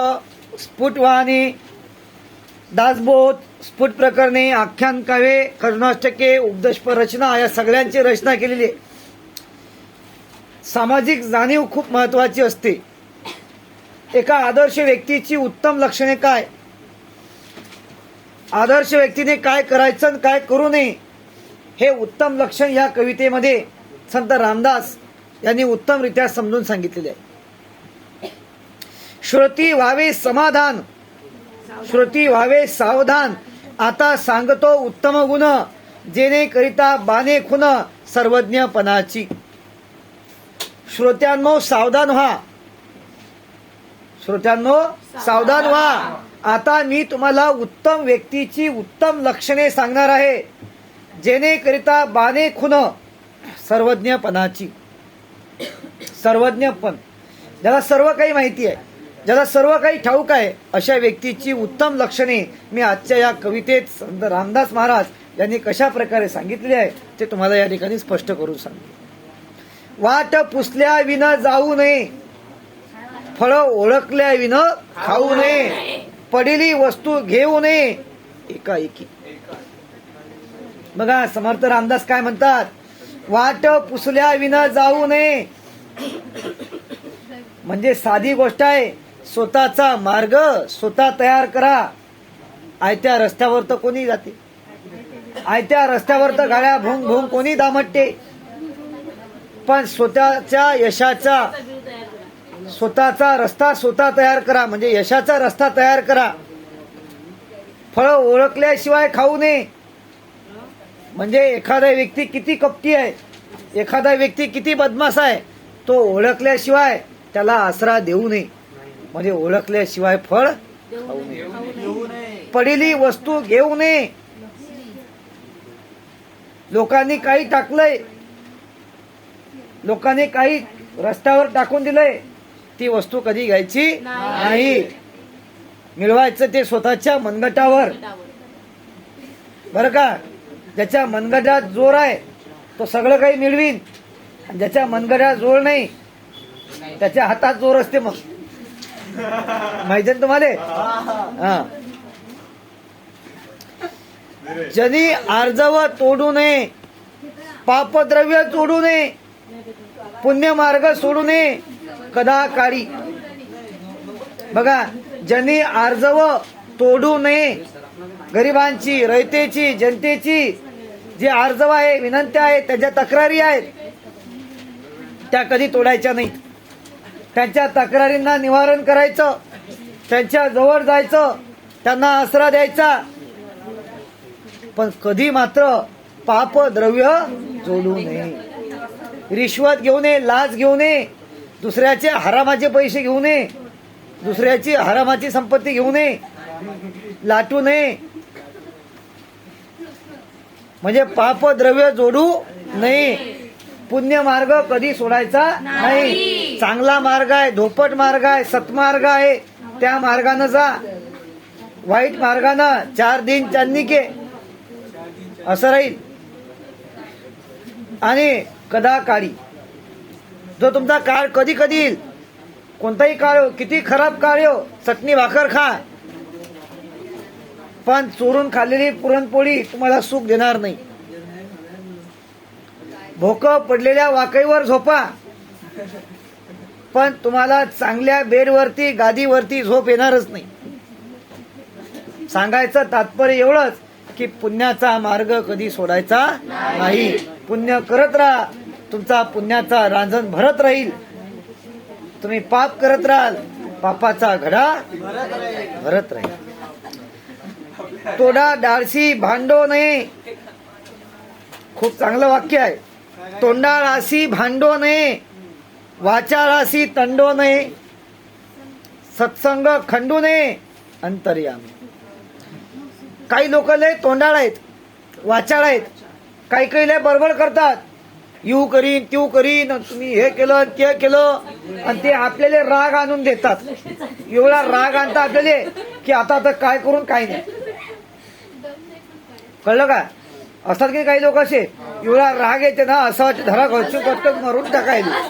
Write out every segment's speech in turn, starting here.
स्फुटवाणी दासबोध स्फुट प्रकरणे आख्यान काव्ये करुणाष्टके उपदेशपर रचना या सगळ्यांची रचना केलेली आहे. सामाजिक जाणीव खूप महत्वाची असते. एका आदर्श व्यक्तीची उत्तम लक्षणे काय? आदर्श व्यक्तीने काय करायचं आणि काय करू नये हे उत्तम लक्षण या कवितेमध्ये संत रामदास यांनी उत्तमरित्या समजून सांगितलेले आहे. श्रुती व्हावे समाधान. श्रुती व्हावे सावधान. आता सांगतो उत्तम गुण जेणे करिता बाने खुन सर्वज्ञपणाची. श्रोत्यांनो सावधान व्हा. श्रोत्यांनो सावधान व्हा. आता मी तुम्हाला उत्तम व्यक्तीची उत्तम लक्षणे सांगणार आहे. जेणेकरिता बाने खुन सर्वज्ञपणाची. सर्वज्ञपण. ज्याला सर्व काही माहिती आहे. ज्याला सर्व काही ठाऊक आहे अशा व्यक्तीची उत्तम लक्षणे मी आजच्या या कवितेत संत रामदास महाराज यांनी कशा प्रकारे सांगितले आहे ते तुम्हाला या ठिकाणी स्पष्ट करून सांगितले वाट पुसल्या विन जाऊ नये. फळ ओळखल्या विन खाऊ नये. पडिली वस्तू घेऊ नये. एकाएकी. बघा समर्थ रामदास काय म्हणतात? वाट पुसल्या विन जाऊ नये. म्हणजे साधी गोष्ट आहे स्वतःचा मार्ग स्वतः तयार करा. आयत्या रस्त्यावर तर कोणी जाते. आयत्या रस्त्यावर तर गाड्या भोंग भोंग कोणी दामटते. पण स्वतःच्या यशाचा स्वतःचा रस्ता स्वतः तयार करा. म्हणजे यशाचा रस्ता तयार करा. फळ ओळखल्याशिवाय खाऊ नये. म्हणजे एखादा व्यक्ती किती कपटी आहे एखादा व्यक्ती किती बदमाश आहे तो ओळखल्याशिवाय त्याला आसरा देऊ नये. म्हणजे ओळखल्याशिवाय फळ पडिली वस्तू घेऊ नये. लोकांनी काही टाकलंय. लोकांनी काही रस्त्यावर टाकून दिलंय. ती वस्तू कधी घ्यायची? नाही. मिळवायचं ते स्वतःच्या मनगटावर. बरं का? ज्याच्या मनगटात जोर आहे तो सगळं काही मिळवीन. ज्याच्या मनगटात जोर नाही त्याच्या हातात जोर असते मग. माहिती ना तुम्हाला हा. जनी आर्जव तोडू नये. पापद्रव्य तोडू नये. पुण्य मार्ग सोडू नये. कदा काळी बघा ज्यांनी आर्जव तोडू नये. गरिबांची रयतेची जनतेची जी आर्जव आहे विनंत्या आहेत त्याच्या तक्रारी आहेत त्या कधी तोडायच्या नाही त्यांच्या तक्रारींना निवारण करायचं त्यांच्या जवळ जायचं त्यांना आसरा द्यायचा. पण कधी मात्र पाप द्रव्य जोडू नये. रिश्वत घेऊ नये लाच घेऊ नये दुसऱ्याचे हरामाचे पैसे घेऊ नये दुसऱ्याची हरामाची संपत्ती घेऊ नये लाटू नये. म्हणजे पाप द्रव्य जोडू नये. पुण्य मार्ग कधी सोडायचा नाही. चांगला मार्ग आहे धोपट मार्ग आहे सतमार्ग आहे. त्या मार्गानं जा. वाईट मार्गानं चार दिन चांदनिके असं राहील. आणि कदा काळी. जो तुमचा काळ कधी कधी येईल कोणताही काळ हो किती खराब काळ हो चटणी भाकर खा. पण चोरून खाल्लेली पुरणपोळी तुम्हाला सुख देणार नाही. भोक पडलेल्या वाकईवर झोपा. पण तुम्हाला चांगल्या बेडवरती गादीवरती झोप येणारच नाही. सांगायचं तात्पर्य एवढंच की पुण्याचा मार्ग कधी सोडायचा नाही. पुण्य करत राहा. तुमचा पुण्याचा रांजण भरत राहील. तुम्ही पाप करत राहाल. पापाचा घडा भरत राहील. तोडा डाळशी भांडो नये. खूप चांगलं वाक्य आहे. तोंडाळाशी भांडो नये. वाचाळाशी तंडो नये सत्संग खंडू नये अंतर्यामी. काही लोक लय तोंडाळ आहेत वाचाळ आहेत काही काही लय बडबड करतात. यू करीन त्यू करीन तुम्ही हे केलं ते केलं आणि ते आपल्याला राग आणून देतात. एवढा राग आणता आपल्याला की आता तर काय करून काय नाही. कळलं का? असतात की काही लोक असे एवढा राग येते ना असा वाटतं धरा घरचून कटकन मारून टाकायला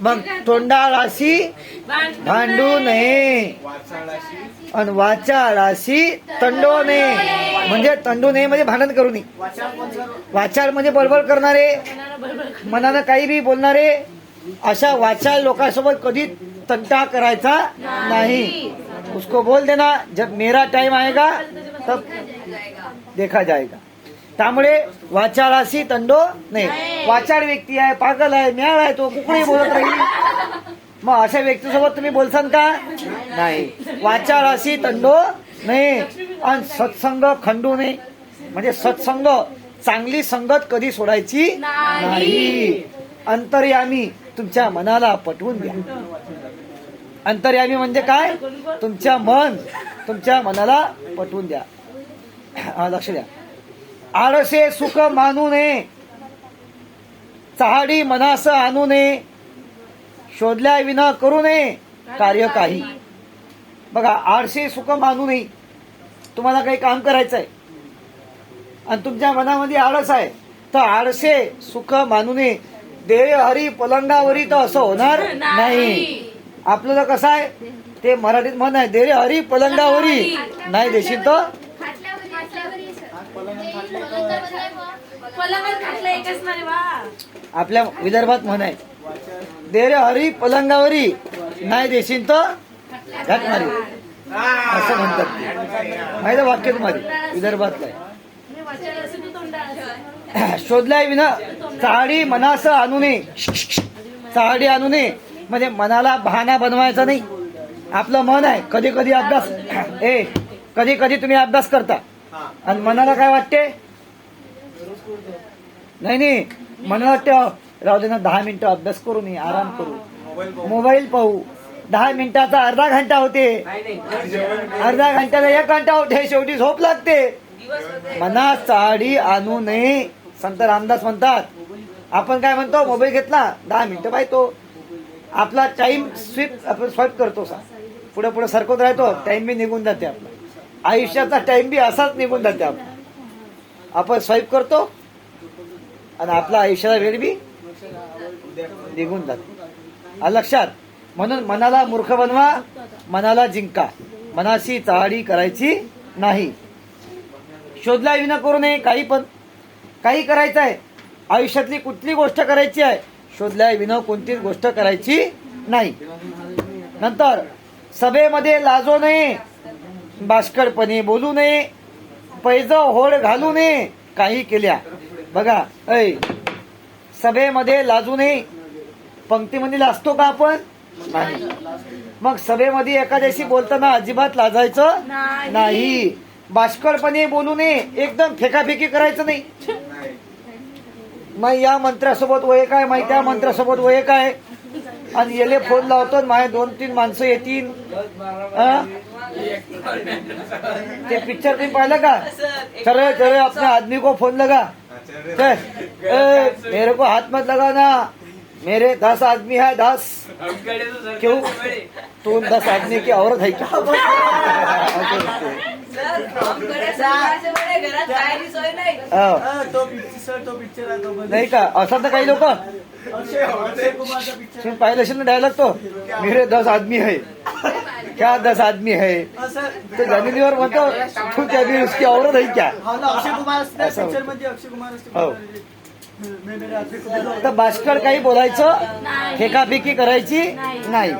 मग तोंडाळाशी भांडू नये. आणि वाचाळाशी तंडो नये. म्हणजे तंडू नये म्हणजे भांडण करू नये. वाचाळ म्हणजे बडबड करणारे. मनानं काही बी बोलणारे. अशा वाचाळ लोकांसोबत कधी तंटा करायचा नाही. उसको बोल देना जब मेरा टाइम आएगा तब देखा जाएगा. त्यामुळे वाचाळाशी तंडो नाही. वाचाळ व्यक्ती आहे पागल आहे म्याळ आहे तो कुठेही बोलत राहील मग अशा व्यक्तीसोबत तुम्ही बोलसान का? नाही. वाचाळाशी तंडो नाही. आणि सत्संग खंडू नये म्हणजे सत्संग चांगली संगत कधी सोडायची नाही. अंतर्यामी तुमच्या मनाला पटवून द्या. अंतर्यामी म्हणजे काय? तुमच्या मन तुमच्या मनाला पटवून द्या. लक्ष द्या. आळसे सुख मानू नये. चहाडी मनास आणू नये. शोधल्या विना करू नये. कार्य काही. बघा आळसे सुख मानू नये. तुम्हाला काही काम करायचं आहे आणि तुमच्या मनामध्ये आळस आहे. तर आळसे सुख मानू नये. देह हरी पलंगावरी तर असं होणार नाही. आपल्याला कसं आहे? ते मराठीत म्हण आहे देरे हरी पलंगावरी. नाही देशील तर पलंगात खाटलं एकच नाही वा आपल्या विदर्भात म्हण आहे. देरे हरी पलंगावरी नाही देशील तर घाट असं म्हणतात माहिती वाक्य तुम्हाला विदर्भातलं शोधलाय विना चाहाडी मनास आणू नये चाहाडी आणू नये म्हणजे मनाला बहाणा बनवायचा नाही. आपलं मन आहे कधी कधी अभ्यास ए कधी कधी तुम्ही अभ्यास करता. आणि मनाला काय वाटते? नाही नाही. मनाला वाटते "अहो, राहू दे ना दहा मिनिटं अभ्यास करू नये आराम करू मोबाईल पाहू. दहा मिनिटाचा अर्धा घंटा होते. अर्धा घंट्याला एक घंटा होते शेवटी झोप लागते. मनात चाडी आणू नये संत रामदास म्हणतात. आपण काय म्हणतो? मोबाईल घेतला दहा मिनिटं पाहतो. आपला टाइम स्विप आपण स्वाईप करतो सा. पुढे पुढे सरकत राहतो टाइम बी निघून जाते आपला. आयुष्याचा टाइम बी असाच निघून जाते आपण स्वाईप करतो आणि आपला आयुष्याचा वेळ बी निघून जातो. लक्षात म्हणून मनाला मूर्ख बनवा मनाला जिंका. मनाशी चहाडी करायची नाही. शोधला विना करू नये काही पण. काही करायचं आहे. आयुष्यातली कुठली गोष्ट करायची आहे शोधल्या विना कोणतीच गोष्ट करायची नाही. नंतर सभेमध्ये लाजो नये. बाष्कळपणे बोलू नये पैज होड घालू नये काही केल्या. बघा ऐ सभेमध्ये लाजू नये. पंक्तीमध्ये लाजतो का आपण? नाही. मग सभेमध्ये एखाद्याशी बोलताना अजिबात लाजायचं नाही. बाष्कळपणे बोलू नये. एकदम फेकाफेकी करायचं नाही. मग या मंत्र्यासोबत वय काय? माहिती त्या मंत्र्यासोबत वय काय? आणि येले फोन लावतो आणि माझे दोन तीन माणसं येतील. ते पिक्चर तुम्ही पाहिलं का? खरं खरं आपल्या आदमी को फोन लगा. ए, मेरे को हात मत लगाना. मेरे दस आदमी है दस। क्यों? तू दस आदमी की औरत है क्या? हा. नाही का? असं तर काही लोक पाहिलं असेल ना डायलॉग तो? मेरे दस आदमी है. क्या दस आदमी है? तो जमिनीवर म्हणतो तू त्या दिवशी उसकी औरत है क्या? हा अक्षय कुमार अक्षय कुमार असते. हो. तर बाष्कळ काही बोलायचं. फेकाफेकी करायची नाही.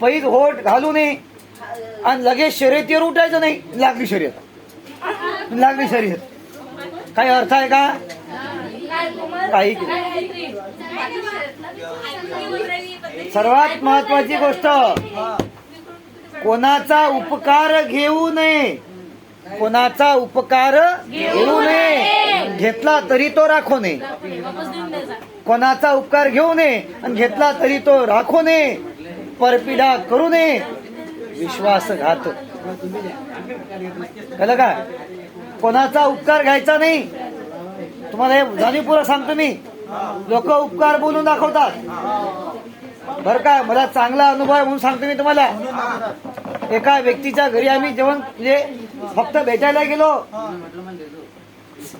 पैज होट घालू नये. आणि लगेच शर्यतीवर उठायचं नाही. लागली शर्यत. लागली शर्यत. काही अर्थ आहे का? काही सर्वात महत्वाची गोष्ट कोणाचा उपकार घेऊ नये. कोणाचा उपकार घेऊ नये. घेतला तरी तो राखू नये. कोणाचा उपकार घेऊ नये आणि घेतला तरी तो राखू नये. परपिडा करू नये. विश्वासघात कळलं का? कोणाचा उपकार घ्यायचा नाही. तुम्हाला हे जाणीवपूर्वक सांगतो मी. लोक उपकार बोलून दाखवतात. बर का? मला चांगला अनुभव म्हणून सांगतो मी तुम्हाला. एका व्यक्तीच्या घरी आम्ही जेवण म्हणजे फक्त भेटायला गेलो.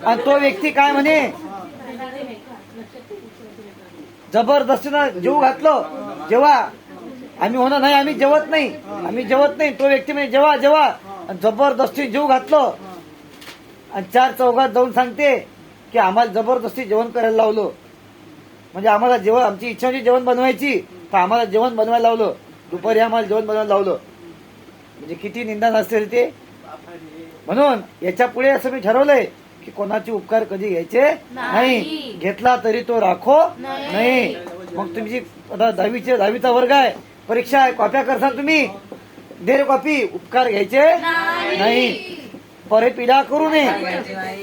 आणि तो व्यक्ती काय म्हणे जबरदस्तीनं जीव घातलं. जेव्हा आम्ही होणार नाही आम्ही जेवत नाही. आम्ही जेवत नाही. तो व्यक्ती म्हणजे जेव्हा जेव्हा जबरदस्ती जीव घातलं. आणि चार चौघात जाऊन सांगते की आम्हाला जबरदस्ती जेवण करायला लावलं. म्हणजे आम्हाला जेवण आमची इच्छा होती जेवण बनवायची तर आम्हाला जेवण बनवायला लावलं. दुपारी आम्हाला जेवण बनवायला लावलं. म्हणजे किती निंदा नसेल ते. म्हणून याच्यापुढे असं मी ठरवलंय की कोणाचे उपकार कधी घ्यायचे नाही. नाही. घेतला तरी तो राखो. नाही. मग तुमची आता दहावीचे दहावीचा वर्ग आहे परीक्षा आहे कॉप्या करसाल तुम्ही. दे रे कॉपी उपकार घ्यायचे नाही. नाही. परे पिढा करू नये.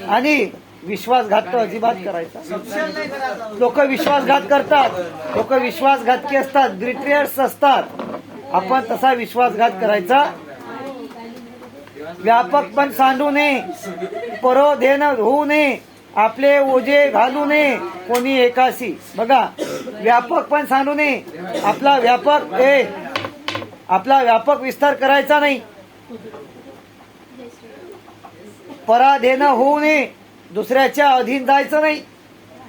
आणि विश्वासघात तर अजिबात करायचा. संशय नाही करायचा लोक विश्वासघात करतात. लोक विश्वासघातकी असतात. ब्रिटियर्स असतात. आपण तसा विश्वासघात करायचा व्यापक पण सांडू नये. परो होऊ नये. आपले ओझे घालू नये. कोणी एकाशी. बघा व्यापक पण सांडू नये. आपला व्यापक ए आपला व्यापक विस्तार करायचा नाही. पराधेन होऊ नये. दुसऱ्याच्या अधीन जायचं नाही.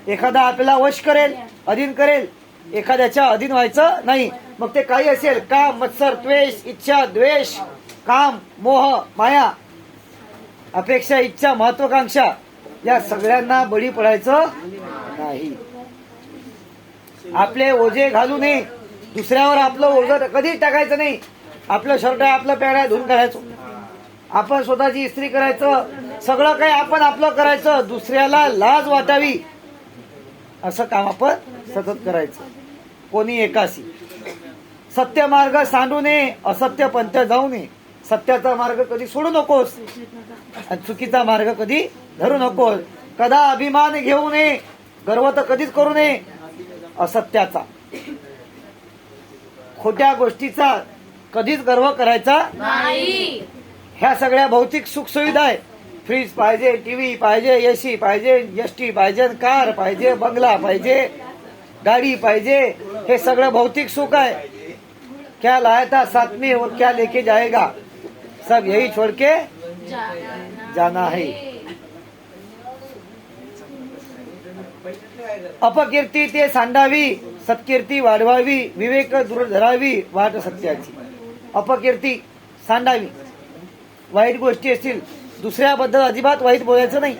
एखादा आपल्याला वश करेल अधीन करेल. एखाद्याच्या अधीन व्हायचं नाही. मग ते काही असेल. का मत्सर द्वेष इच्छा द्वेष. काम मोह माया अपेक्षा इच्छा महत्वाकांक्षा या सगळ्यांना बळी पडायचं नाही. आपले ओझे घालू नये. दुसऱ्यावर आपलं ओझं कधीच टाकायचं नाही. आपलं शर्ट आहे आपलं पॅड आहे धुवून काढायचं आपण स्वतःची इस्त्री करायचं. सगळं काही आपण आपलं करायचं. दुसऱ्याला लाज वाटावी. असं काम आपण सतत करायचं. कोणी एकाशी. सत्य मार्ग सांडू नये असत्य पंथ जाऊ नये. सत्याचा मार्ग कधी सोडू नकोस. आणि चुकीचा मार्ग कधी धरू नकोस. कदा अभिमान घेऊ नये. गर्व तर कधीच करू नये. असत्याचा. खोट्या गोष्टीचा कधीच गर्व करायचा नाही. ह्या सगळ्या भौतिक सुखसुविधा आहे फ्रीज पाहिजे टीव्ही पाहिजे एसी पाहिजे एस टी पाहिजे कार पाहिजे बंगला पाहिजे गाडी पाहिजे. हे सगळं भौतिक सुख आहे. क्या लाया था साथ में और क्या लेके जाएगा? सब यही छोड़ के जाना है। अपकीर्ती ते सांडावी सत्कीर्ती वाढवावी विवेक दूर धरावी वाट सत्याची. अपकीर्ती सांडावी. वाईट गोष्टी असतील दुसऱ्याबद्दल अजिबात वाईट बोलायचं नाही.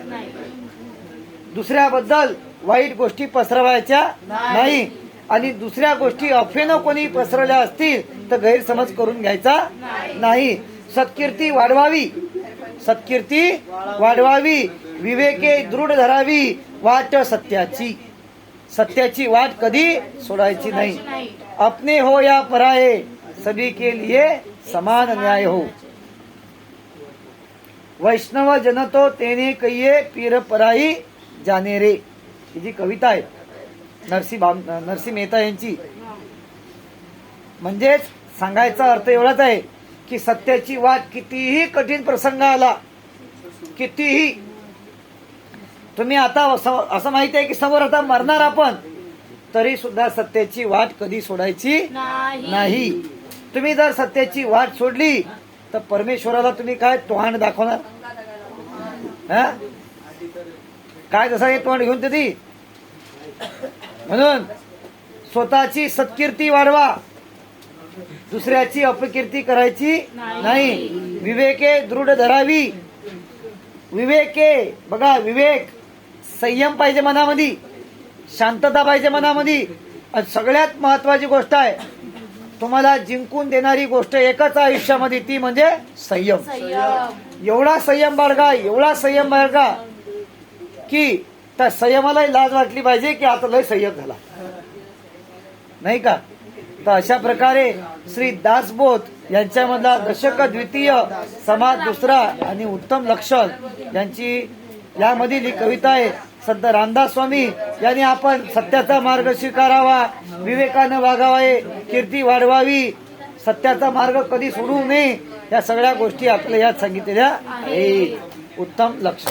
दुसऱ्याबद्दल वाईट गोष्टी पसरवायच्या नाही. आणि दुसऱ्या गोष्टी अफवेनं कोणी पसरवल्या असतील तर गैरसमज करून घ्यायचा नाही. सत्कीर्ती वाढवावी. सत्कीर्ती वाढवावी. विवेके दृढ धरावी. वाट सत्याची. सत्याची वाट कधी सोडायची नाही. अपने हो या पराये. सभी के लिए समान न्याय हो. वैष्णव जनतो तेने कहिये पीर पराई जाने रे. ही जी कविता आहे नरसी नरसी मेहता यांची. म्हणजेच सांगायचा अर्थ एवढाच आहे की सत्याची वाट कितीही कठीण प्रसंग आला कितीही. तुम्ही आता असं माहिती आहे की समोर आता मरणार आपण तरी सुद्धा सत्याची वाट कधी सोडायची नाही. तुम्ही जर सत्याची वाट सोडली तर परमेश्वराला तुम्ही काय तोंड दाखवणार? हा? काय जसा हे तोंड घेऊन ती म्हणून स्वतःची सत्कीर्ती वाढवा. दुसऱ्याची अपकीर्ती करायची नाही. विवेके दृढ धरावी. विवेके बघा विवेक संयम पाहिजे मनामध्ये शांतता पाहिजे मनामध्ये. आणि सगळ्यात महत्वाची गोष्ट आहे तुम्हाला जिंकून देणारी गोष्ट एकच आयुष्यामध्ये ती म्हणजे संयम. संयम. एवढा संयम बाळगा एवढा संयम बाळगा की त्या संयमालाही लाज वाटली पाहिजे की आता लय संयम झाला. नाही का? तर अशा प्रकारे श्री दासबोध यांच्यामधला दशक द्वितीय समाज दुसरा आणि उत्तम लक्षण यांची यामधील ही कविता आहे. संत रामदास स्वामी यांनी आपण सत्याचा मार्ग स्वीकारावा विवेकानं वागावे कीर्ती वाढवावी. सत्याचा मार्ग कधी सोडू नये या सगळ्या गोष्टी आपल्या यात सांगितलेल्या उत्तम लक्षण.